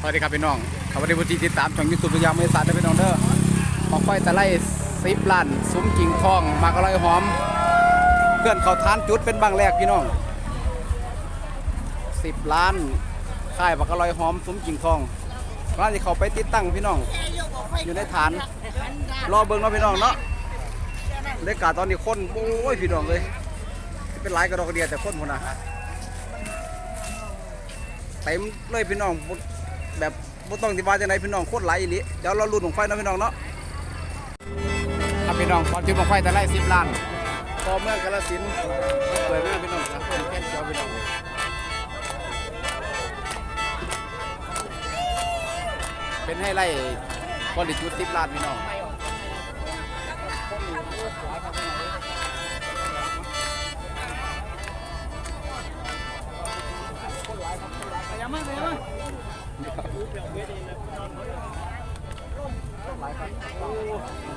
สวัสดีครับพี่น้องขอบคุณที่ติดตามช่องยูทูบพยายามเมษาเด้อพี่น้องเด้อหมอกไฟตะไลสิบล้านซุ้มกิ่งทอง มากร่อยหอม เพื่อนเขาทานจุดเป็นบางแรกพี่น้องสิบล้านค่ายบักร่อยหอมซุ้มกิ่งทองร้านที่เขาไปติดตั้งพี่น้อง อยู่ในฐาน รอเบิ่งเนาะพี่น้องเนาะเลกาตอนนี้คนโอ้ยพี่น้องเลยเป็นหลายกระดอกเดียแต่คนคนน่ะเต็มเลยพี่น้องบ่ แบบบ่ต้องที่ว่าจังไดพี่น้องโคตรหลายอีหลีเดี๋ยวเราลุ้นของไฟเนาะพี่น้องเนาะครับพี่น้องก่อนจุดของไฟแต่ไล่10ล้านพอเมืองกาฬสินธุ์เปิดเรื่องพี่น้องครับแค่เดียวพี่น้องเป็นให้ไล่บริจุด10ล้านพี่น้อง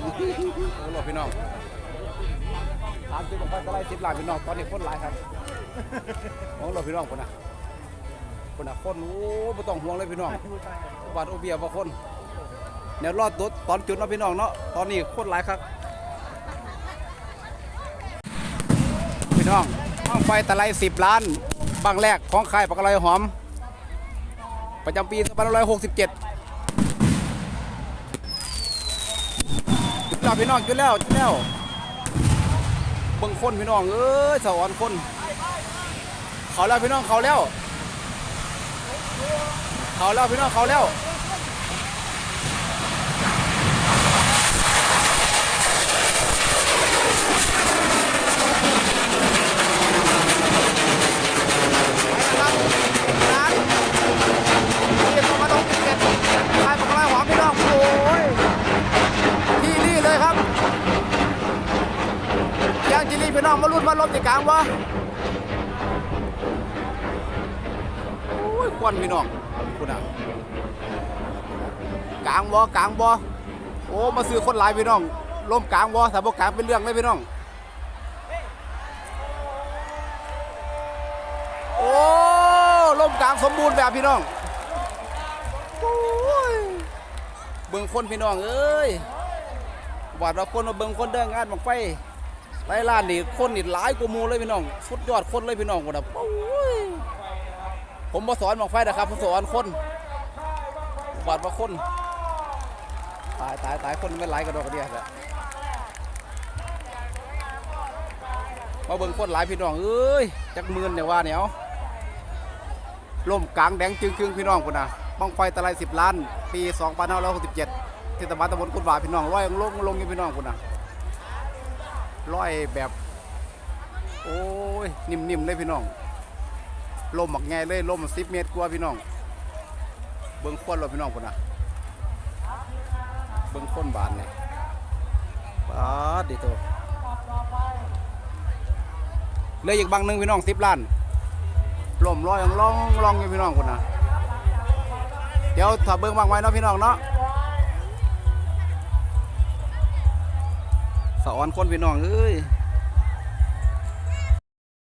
หพี่น้องถามจุดของไฟก็ไลสิบล้านพี่น้องตอนนี้คนหลายครับโอ้โหพี่น้องคนน่ะคนน่ะคนโอ้ไม่ต้องห่วงเลยพี่น้องบาดโอเบียบ่คนเดี๋ยรอดตัวตอนจุดเนาะพี่น้องเนาะตอนนี้คนหลายครับพี่น้องห้องไฟตะไลสิบล้านบางแรกของค่ายปากลอยหอม ประจำปี2567 จุด แล้วพี่น้องจุดแล้วจุดแล้วเบิ่งคนพี่น้องเอ้ยสวรรค์คน เขาแล้วพี่น้องเขาแล้ว เขาแล้วพี่น้องเขาแล้วร้านเรียนมาต้องเก็บขายปลากระไรหอมพี่น้องโอ้ย ที่นี่เลยครับยางจิรีพี่ น้องมาลุ้นมาลมที่กลางวะโอ้ยควันพี่น้องคุณอะกลางวอกลางวอโอ้มาซื้อคนหลายพี่น้องลมกลางวอแต่บ่กลางเป็นเรื่องเลยพี่น้องโอ้ลมกลางสมบูรณ์แบบพี่น้องโอ้ยเบิ่งคนพี่น้องเอ้ยหวาดว่าคนมาเบิ่งคนเดินงานบังไฟ ไล่ล่านนี่คนนี่หลายกว่าหมู่เลยพี่น้องสุดยอดคนเลยพี่น้องคนน่ะโอ้ยผมบ่สอนบังไฟนะครับผมสอนคนวาดว่าคนตายตายตายคนไม่หลายกระดอกกระเดียแหละมาเบิ่งคนหลายพี่น้องเอ้ยจักมื่นเนี่ยว่าเนี่ยล่มกลางแดงจึงๆพี่น้องคนน่ะบังไฟตะไล10ล้าน ปี 2567ที่ตะวันตะบนกุดว่าพี่น้องร้อยลงลงอยู่พี่น้องคุณนะ ร้อยแบบ โอ้ย นิ่มๆเลยพี่น้อง ลมหมักไงเลยลมสิบเมตรกว่าพี่น้อง เบิ้งคนเราพี่น้องคุณนะเบิ้งคนบานเลยปาดดิโตเลยอีกบางหนึ่งพี่น้องสิบล้านลมร้อยลองลองอยู่พี่น้องคุณนะเดี๋ยวถ้าเบิ้งบางไว้เนาะพี่น้องเนาะ อนคนพี่น้องเอ้ย